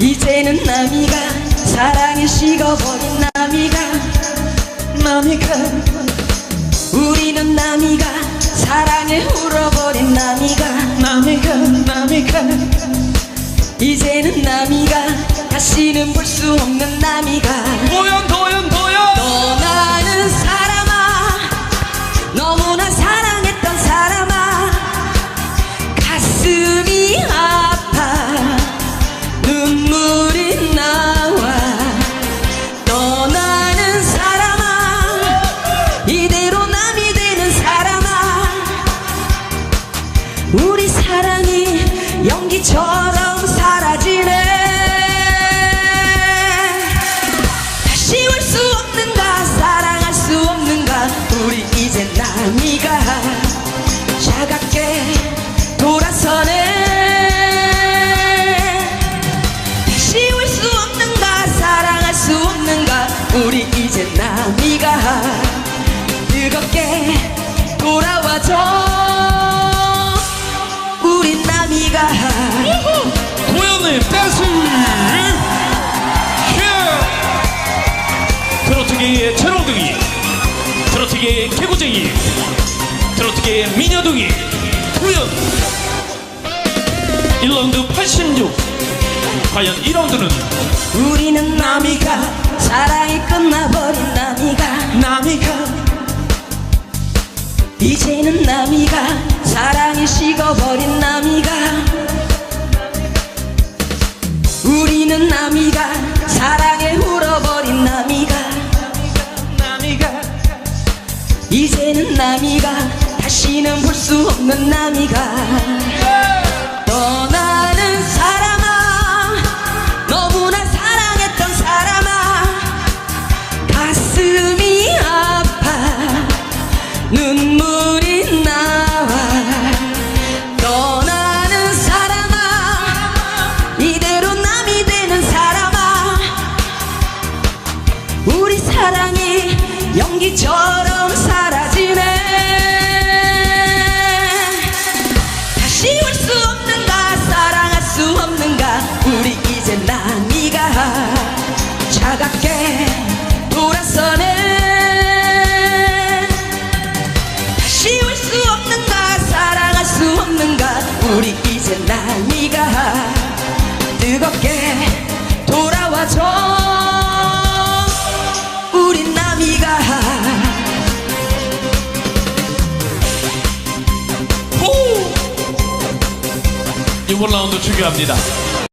이제는 남이가 사랑이 식어버린 남이가 남이가 우리는 남이가 사랑에 울어버린 남이가 남이가 남이가 이제는 남이가 다시는 볼 수 없는 남이가 우리 사랑이 연기처럼 사라지네. 다시 올 수 없는가 사랑할 수 없는가 우리 이제 남이가 차갑게 돌아서네. 다시 올 수 없는가 사랑할 수 없는가 우리 이제 남이가 뜨겁게 돌아와줘 트로트계의 개구쟁이 트로트계의 미녀둥이 도연. 1라운드 86 과연 2라운드는 우리는 남이가 사랑이 끝나버린 남이가 남이가 이제는 남이가 사랑이 식어버린 남이가 우리는 남이가 이제는 남이가 다시는 볼 수 없는 남이가. 떠나는 사람아 너무나 사랑했던 사람아. 가슴이 아파 눈물이 나와. 떠나는 사람아 이대로 남이 되는 사람아. 우리 사랑이 연기처럼 사라지네. 다시 올 수 없는가 사랑할 수 없는가 우리 이제 남이가 차갑게 돌아서네. 다시 올 수 없는가 사랑할 수 없는가 우리 이제 남이가 뜨겁게 돌아와줘 15라운드 추격합니다.